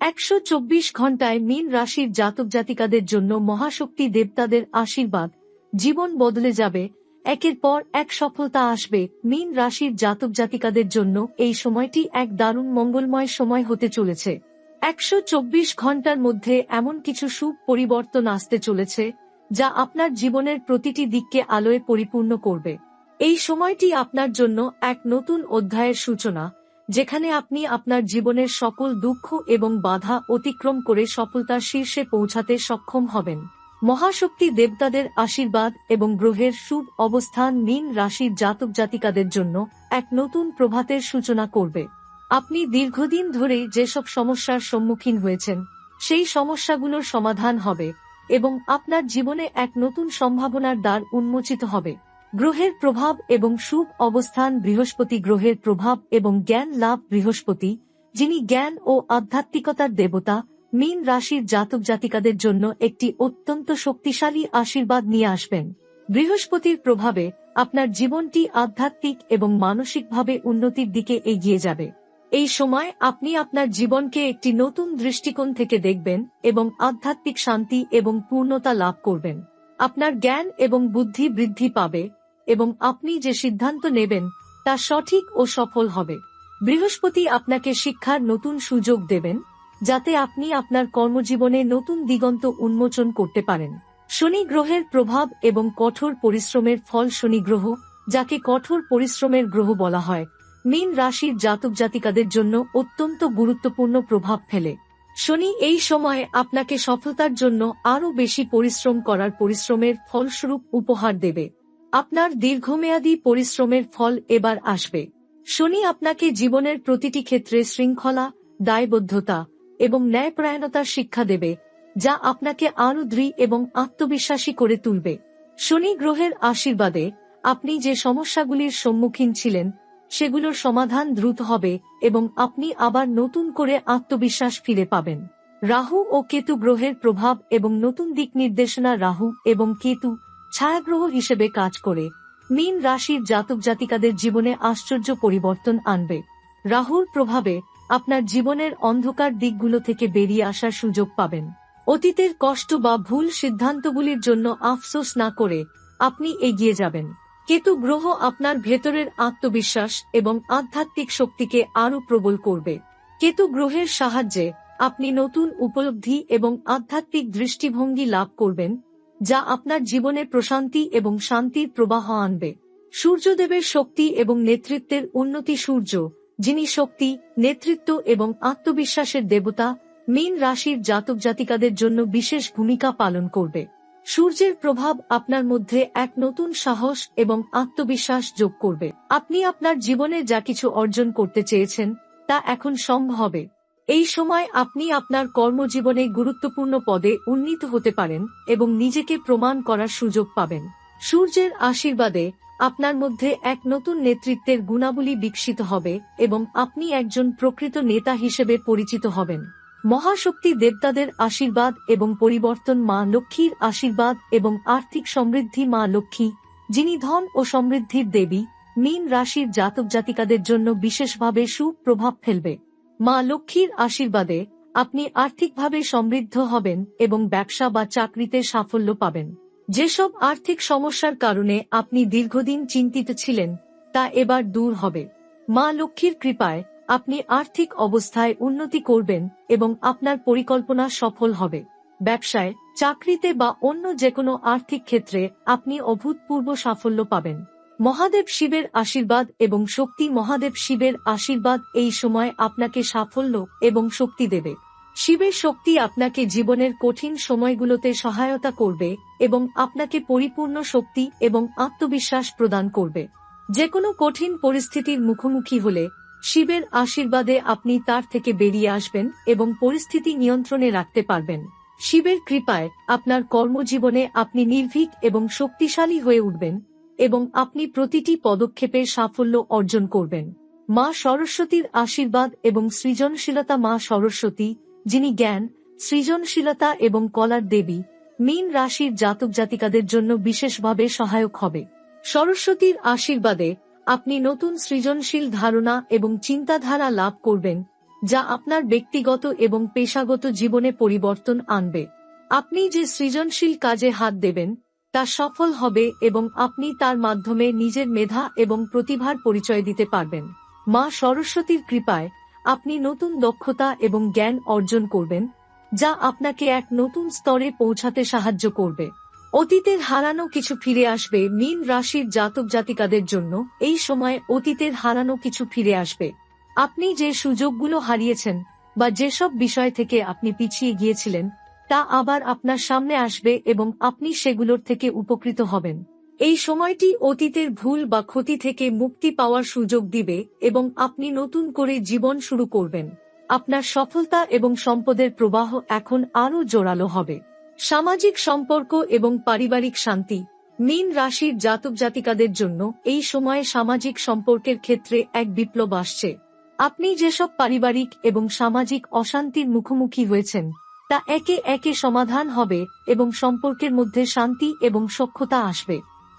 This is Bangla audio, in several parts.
একশো চব্বিশ ঘন্টায় মীন রাশির জাতক জাতিকাদের জন্য মহাশক্তি দেবতাদের আশীর্বাদ। জীবন বদলে যাবে। একের পর এক সফলতা আসবে। মীন রাশির জাতক জাতিকাদের জন্য এই সময়টি এক দারুণ মঙ্গলময় সময় হতে চলেছে। একশো চব্বিশ ঘণ্টার মধ্যে এমন কিছু সুখ পরিবর্তন আসতে চলেছে, যা আপনার জীবনের প্রতিটি দিককে আলোয় পরিপূর্ণ করবে। এই সময়টি আপনার জন্য এক নতুন অধ্যায়ের সূচনা। যেখানে আপনি আপনার জীবনের সকল দুঃখ এবং বাধা অতিক্রম করে সফলতার শীর্ষে পৌঁছাতে সক্ষম হবেন। মহাশক্তি দেবতাদের আশীর্বাদ এবং গ্রহের শুভ অবস্থান মীন রাশির জাতক জাতিকাদের জন্য এক নতুন প্রভাতের সূচনা করবে। আপনি দীর্ঘদিন ধরে যেসব সমস্যার সম্মুখীন হয়েছেন, সেই সমস্যাগুলোর সমাধান হবে এবং আপনার জীবনে এক নতুন সম্ভাবনার দ্বার উন্মোচিত হবে। গ্রহের প্রভাব এবং শুভ অবস্থান বৃহস্পতি গ্রহের প্রভাব এবং জ্ঞান লাভ বৃহস্পতি, যিনি জ্ঞান ও আধ্যাত্মিকতার দেবতা, মীন রাশির জাতক জাতিকাদের জন্য একটি অত্যন্ত শক্তিশালী আশীর্বাদ নিয়ে আসবেন। বৃহস্পতির প্রভাবে আপনার জীবনটি আধ্যাত্মিক এবং মানসিকভাবে উন্নতির দিকে এগিয়ে যাবে। এই সময় আপনি আপনার জীবনকে একটি নতুন দৃষ্টিকোণ থেকে দেখবেন এবং আধ্যাত্মিক শান্তি এবং পূর্ণতা লাভ করবেন। আপনার জ্ঞান এবং বুদ্ধি বৃদ্ধি পাবে এবং আপনি যে সিদ্ধান্ত নেবেন, তা সঠিক ও সফল হবে। বৃহস্পতি আপনাকে শিক্ষার নতুন সুযোগ দেবেন, যাতে আপনি আপনার কর্মজীবনে নতুন দিগন্ত উন্মোচন করতে পারেন। শনি গ্রহের প্রভাব এবং কঠোর পরিশ্রমের ফল শনি গ্রহ, যাকে কঠোর পরিশ্রমের গ্রহ বলা হয়, মীন রাশির জাতক জাতিকাদের জন্য অত্যন্ত গুরুত্বপূর্ণ প্রভাব ফেলে। শনি এই সময় আপনাকে সফলতার জন্য আরও বেশি পরিশ্রম করার পরিশ্রমের ফলস্বরূপ উপহার দেবে। আপনার দীর্ঘমেয়াদী পরিশ্রমের ফল এবার আসবে। শনি আপনাকে জীবনের প্রতিটি ক্ষেত্রে শৃঙ্খলা, দায়বদ্ধতা এবং ন্যায়পরায়ণতার শিক্ষা দেবে, যা আপনাকে আরও দৃঢ় এবং আত্মবিশ্বাসী করে তুলবে। শনি গ্রহের আশীর্বাদে আপনি যে সমস্যাগুলির সম্মুখীন ছিলেন, সেগুলোর সমাধান দ্রুত হবে এবং আপনি আবার নতুন করে আত্মবিশ্বাস ফিরে পাবেন। রাহু ও কেতু গ্রহের প্রভাব এবং নতুন দিক নির্দেশনা রাহু এবং কেতু ছায়াগ্রহ হিসেবে কাজ করে। মীন রাশির জাতক জাতিকাদের জীবনে আশ্চর্য পরিবর্তন আনবে। রাহুর প্রভাবে আপনার জীবনের অন্ধকার দিকগুলো থেকে বেরিয়ে আসার সুযোগ পাবেন। অতীতের কষ্ট বা ভুল সিদ্ধান্তগুলির জন্য আফসোস না করে আপনি এগিয়ে যাবেন। কেতু গ্রহ আপনার ভেতরের আত্মবিশ্বাস এবং আধ্যাত্মিক শক্তিকে আরও প্রবল করবে। কেতু গ্রহের সাহায্যে আপনি নতুন উপলব্ধি এবং আধ্যাত্মিক দৃষ্টিভঙ্গি লাভ করবেন। যা আপনার জীবনে প্রশান্তি এবং শান্তির প্রবাহ আনবে। সূর্যদেবের শক্তি এবং নেতৃত্বের উন্নতি সূর্য, যিনি শক্তি, নেতৃত্ব এবং আত্মবিশ্বাসের দেবতা, মীন রাশির জাতক জাতিকাদের জন্য বিশেষ ভূমিকা পালন করবে। সূর্যের প্রভাব আপনার মধ্যে এক নতুন সাহস এবং আত্মবিশ্বাস যোগ করবে। আপনি আপনার জীবনে যা কিছু অর্জন করতে চেয়েছেন, তা এখন সম্ভব হবে। এই সময় আপনি আপনার কর্মজীবনে গুরুত্বপূর্ণ পদে উন্নীত হতে পারেন এবং নিজেকে প্রমাণ করার সুযোগ পাবেন। সূর্যের আশীর্বাদে আপনার মধ্যে এক নতুন নেতৃত্বের গুণাবলী বিকশিত হবে এবং আপনি একজন প্রকৃত নেতা হিসেবে পরিচিত হবেন। মহাশক্তি দেবতাদের আশীর্বাদ এবং পরিবর্তন মা লক্ষ্মীর আশীর্বাদ এবং আর্থিক সমৃদ্ধি মা লক্ষ্মী, যিনি ধন ও সমৃদ্ধির দেবী, মীন রাশির জাতক জাতিকাদের জন্য বিশেষভাবে সুপ্রভাব ফেলবে। মা লক্ষ্মীর আশীর্বাদে আপনি আর্থিকভাবে সমৃদ্ধ হবেন এবং ব্যবসা বা চাকরিতে সাফল্য পাবেন। যেসব আর্থিক সমস্যার কারণে আপনি দীর্ঘদিন চিন্তিত ছিলেন, তা এবার দূর হবে। মা লক্ষ্মীর কৃপায় আপনি আর্থিক অবস্থায় উন্নতি করবেন এবং আপনার পরিকল্পনা সফল হবে। ব্যবসায়, চাকরিতে বা অন্য যে কোনো আর্থিক ক্ষেত্রে আপনি অভূতপূর্ব সাফল্য পাবেন। মহাদেব শিবের আশীর্বাদ এবং শক্তি মহাদেব শিবের আশীর্বাদ এই সময় আপনাকে সাফল্য এবং শক্তি দেবে। শিবের শক্তি আপনাকে জীবনের কঠিন সময়গুলোতে সহায়তা করবে এবং আপনাকে পরিপূর্ণ শক্তি এবং আত্মবিশ্বাস প্রদান করবে। যে কোনো কঠিন পরিস্থিতির মুখোমুখি হলে শিবের আশীর্বাদে আপনি তার থেকে বেরিয়ে আসবেন এবং পরিস্থিতি নিয়ন্ত্রণে রাখতে পারবেন। শিবের কৃপায় আপনার কর্মজীবনে আপনি নির্ভীক এবং শক্তিশালী হয়ে উঠবেন। এবং আপনি প্রতিটি পদক্ষেপে সাফল্য অর্জন করবেন। মা সরস্বতীর আশীর্বাদ এবং সৃজনশীলতা মা সরস্বতী, যিনি জ্ঞান, সৃজনশীলতা এবং কলার দেবী, মীন রাশির জাতক জাতিকাদের জন্য বিশেষভাবে সহায়ক হবে। সরস্বতীর আশীর্বাদে আপনি নতুন সৃজনশীল ধারণা এবং চিন্তাধারা লাভ করবেন, যা আপনার ব্যক্তিগত এবং পেশাগত জীবনে পরিবর্তন আনবে। আপনি যে সৃজনশীল কাজে হাত দেবেন তা সফল হবে এবং আপনি তার মাধ্যমে নিজের মেধা এবং প্রতিভার পরিচয় দিতে পারবেন। মা সরস্বতীর কৃপায় আপনি নতুন দক্ষতা এবং জ্ঞান অর্জন করবেন, যা আপনাকে এক নতুন স্তরে পৌঁছাতে সাহায্য করবে। অতীতের হারানো কিছু ফিরে আসবে মীন রাশির জাতক জাতিকাদের জন্য, এই সময় অতীতের হারানো কিছু ফিরে আসবে। আপনি যে সুযোগগুলো হারিয়েছেন বা যেসব বিষয় থেকে আপনি পিছিয়ে গিয়েছিলেন তা আবার আপনার সামনে আসবে এবং আপনি সেগুলোর থেকে উপকৃত হবেন। এই সময়টি অতীতের ভুল বা ক্ষতি থেকে মুক্তি পাওয়ার সুযোগ দিবে এবং আপনি নতুন করে জীবন শুরু করবেন। আপনার সফলতা এবং সম্পদের প্রবাহ এখন আরও জোরালো হবে। সামাজিক সম্পর্ক এবং পারিবারিক শান্তি, মীন রাশির জাতক জাতিকাদের জন্য এই সময়ে সামাজিক সম্পর্কের ক্ষেত্রে এক বিপ্লব আসছে। আপনি যেসব পারিবারিক এবং সামাজিক অশান্তির মুখোমুখি হয়েছেন তা একে একে সমাধান হবে এবং সম্পর্কের মধ্যে শান্তি এবং সক্ষতা আসবে।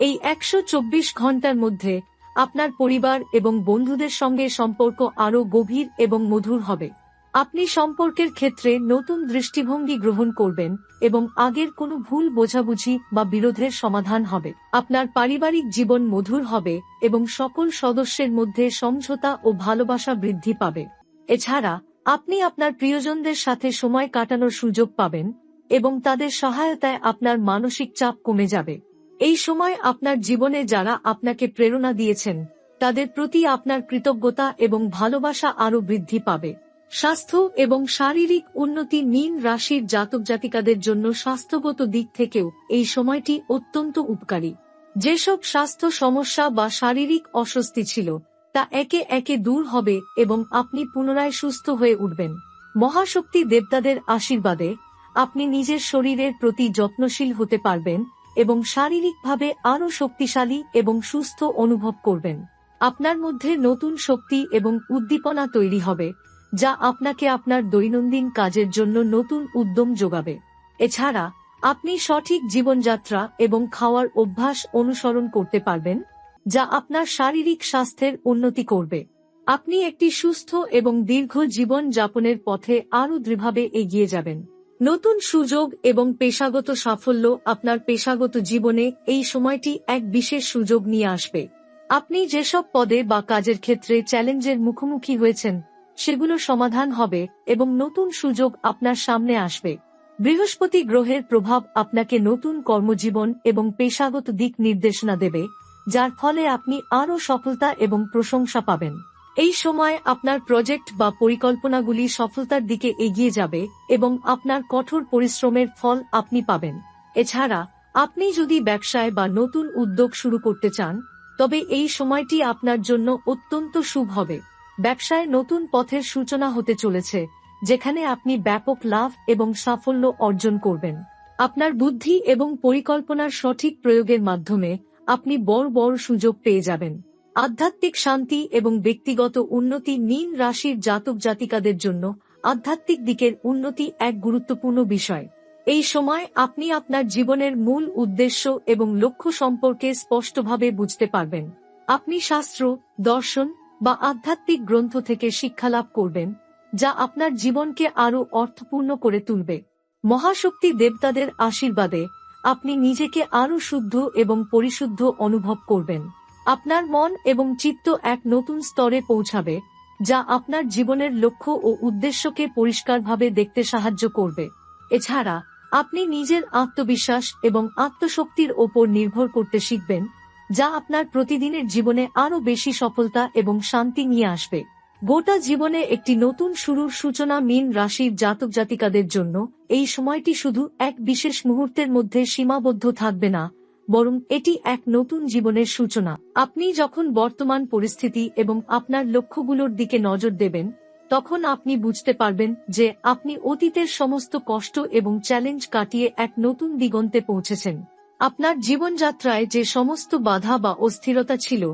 এই একশো চব্বিশ ঘণ্টার মধ্যে আপনার পরিবার এবং বন্ধুদের সঙ্গে সম্পর্ক আরও গভীর এবং মধুর হবে। আপনি সম্পর্কের ক্ষেত্রে নতুন দৃষ্টিভঙ্গি গ্রহণ করবেন এবং আগের কোনো ভুল বোঝাবুঝি বা বিরোধের সমাধান হবে। আপনার পারিবারিক জীবন মধুর হবে এবং সকল সদস্যের মধ্যে সমঝোতা ও ভালোবাসা বৃদ্ধি পাবে। এছাড়া আপনি আপনার প্রিয়জনদের সাথে সময় কাটানোর সুযোগ পাবেন এবং তাদের সহায়তায় আপনার মানসিক চাপ কমে যাবে। এই সময় আপনার জীবনে যারা আপনাকে প্রেরণা দিয়েছেন, তাদের প্রতি আপনার কৃতজ্ঞতা এবং ভালোবাসা আরও বৃদ্ধি পাবে। স্বাস্থ্য এবং শারীরিক উন্নতি মীন রাশির জাতক জাতিকাদের জন্য স্বাস্থ্যগত দিক থেকেও এই সময়টি অত্যন্ত উপকারী। যেসব স্বাস্থ্য সমস্যা বা শারীরিক অস্বস্তি ছিল তা একে একে দূর হবে এবং আপনি পুনরায় সুস্থ হয়ে উঠবেন। মহাশক্তি দেবতাদের আশীর্বাদে আপনি নিজের শরীরের প্রতি যত্নশীল হতে পারবেন এবং শারীরিকভাবে আরও শক্তিশালী এবং সুস্থ অনুভব করবেন। আপনার মধ্যে নতুন শক্তি এবং উদ্দীপনা তৈরি হবে, যা আপনাকে আপনার দৈনন্দিন কাজের জন্য নতুন উদ্যম যোগাবে। এছাড়া, আপনি সঠিক জীবনযাত্রা এবং খাওয়ার অভ্যাস অনুসরণ করতে পারবেন যা আপনার শারীরিক স্বাস্থ্যের উন্নতি করবে। আপনি একটি সুস্থ এবং দীর্ঘ জীবন যাপনের পথে আরও দৃঢ়ভাবে এগিয়ে যাবেন। নতুন সুযোগ এবং পেশাগত সাফল্য আপনার পেশাগত জীবনে এই সময়টি এক বিশেষ সুযোগ নিয়ে আসবে। আপনি যেসব পদে বা কাজের ক্ষেত্রে চ্যালেঞ্জের মুখোমুখি হয়েছেন, সেগুলো সমাধান হবে এবং নতুন সুযোগ আপনার সামনে আসবে। বৃহস্পতি গ্রহের প্রভাব আপনাকে নতুন কর্মজীবন এবং পেশাগত দিক নির্দেশনা দেবে। যার ফলে আপনি আরও সফলতা এবং প্রশংসা পাবেন। এই সময় আপনার প্রজেক্ট বা পরিকল্পনাগুলি সফলতার দিকে এগিয়ে যাবে এবং আপনার কঠোর পরিশ্রমের ফল আপনি পাবেন। এছাড়া, আপনি যদি ব্যবসায় বা নতুন উদ্যোগ শুরু করতে চান, তবে এই সময়টি আপনার জন্য অত্যন্ত শুভ হবে। ব্যবসায় নতুন পথের সূচনা হতে চলেছে, যেখানে আপনি ব্যাপক লাভ এবং সাফল্য অর্জন করবেন। আপনার বুদ্ধি এবং পরিকল্পনার সঠিক প্রয়োগের মাধ্যমে আপনি বড় বড় সুযোগ পেয়ে যাবেন। আধ্যাত্মিক শান্তি এবং ব্যক্তিগত উন্নতি মীন রাশির জাতক জাতিকাদের জন্য আধ্যাত্মিক দিকের উন্নতি এক গুরুত্বপূর্ণ বিষয়। এই সময় আপনি আপনার জীবনের মূল উদ্দেশ্য এবং লক্ষ্য সম্পর্কে স্পষ্টভাবে বুঝতে পারবেন। আপনি শাস্ত্র, দর্শন বা আধ্যাত্মিক গ্রন্থ থেকে শিক্ষালাভ করবেন, যা আপনার জীবনকে আরও অর্থপূর্ণ করে তুলবে। মহাশক্তি দেবতাদের আশীর্বাদে আপনি নিজেকে আরও শুদ্ধ এবং পরিশুদ্ধ অনুভব করবেন। আপনার মন এবং চিত্ত এক নতুন স্তরে পৌঁছাবে, যা আপনার জীবনের লক্ষ্য ও উদ্দেশ্যকে পরিষ্কারভাবে দেখতে সাহায্য করবে। এছাড়া, আপনি নিজের আত্মবিশ্বাস এবং আত্মশক্তির ওপর নির্ভর করতে শিখবেন, যা আপনার প্রতিদিনের জীবনে আরও বেশি সফলতা এবং শান্তি নিয়ে আসবে। গোটা জীবনে একটি নতুন শুরুর সূচনা মিন রাশির জাতক জাতিকাদের জন্য, এই সময়টি শুধু এক বিশেষ মুহূর্তের মধ্যে সীমাবদ্ধ থাকবে না, বরং এটি এক নতুন জীবনের সূচনা। আপনি যখন বর্তমান পরিস্থিতি এবং আপনার লক্ষ্যগুলোর দিকে নজর দেবেন, তখন আপনি বুঝতে পারবেন যে আপনি অতীতের সমস্ত কষ্ট এবং চ্যালেঞ্জ কাটিয়ে এক নতুন দিগন্তে পৌঁছেছেন। আপনার জীবনযাত্রায় যে সমস্ত বাধা বা অস্থিরতা ছিল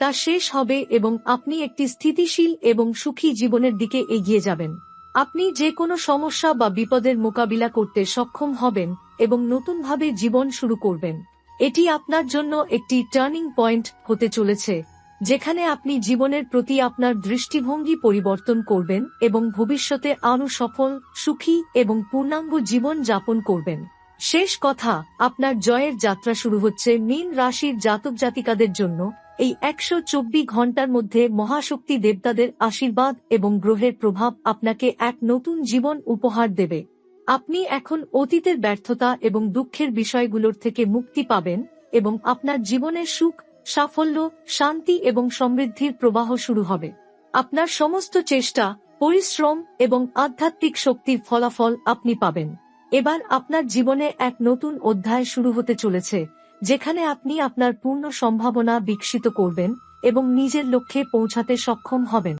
তা শেষ হবে এবং আপনি একটি স্থিতিশীল এবং সুখী জীবনের দিকে এগিয়ে যাবেন। আপনি যে কোনো সমস্যা বা বিপদের মোকাবিলা করতে সক্ষম হবেন এবং নতুনভাবে জীবন শুরু করবেন। এটি আপনার জন্য একটি টার্নিং পয়েন্ট হতে চলেছে, যেখানে আপনি জীবনের প্রতি আপনার দৃষ্টিভঙ্গি পরিবর্তন করবেন এবং ভবিষ্যতে আরও সফল, সুখী এবং পূর্ণাঙ্গ জীবন যাপন করবেন। শেষ কথা, আপনার জয়ের যাত্রা শুরু হচ্ছে মীন রাশির জাতক জাতিকাদের জন্য এই একশো চব্বিশ ঘণ্টার মধ্যে মহাশক্তি দেবতাদের আশীর্বাদ এবং গ্রহের প্রভাব আপনাকে এক নতুন জীবন উপহার দেবে। আপনি এখন অতীতের ব্যর্থতা এবং দুঃখের বিষয়গুলোর থেকে মুক্তি পাবেন এবং আপনার জীবনের সুখ, সাফল্য, শান্তি এবং সমৃদ্ধির প্রবাহ শুরু হবে। আপনার সমস্ত চেষ্টা, পরিশ্রম এবং আধ্যাত্মিক শক্তির ফলাফল আপনি পাবেন। এবার আপনার জীবনে এক নতুন অধ্যায় শুরু হতে চলেছে। যেখানে আপনি আপনার পূর্ণ সম্ভাবনা বিকশিত করবেন এবং নিজের লক্ষ্যে পৌঁছাতে সক্ষম হবেন।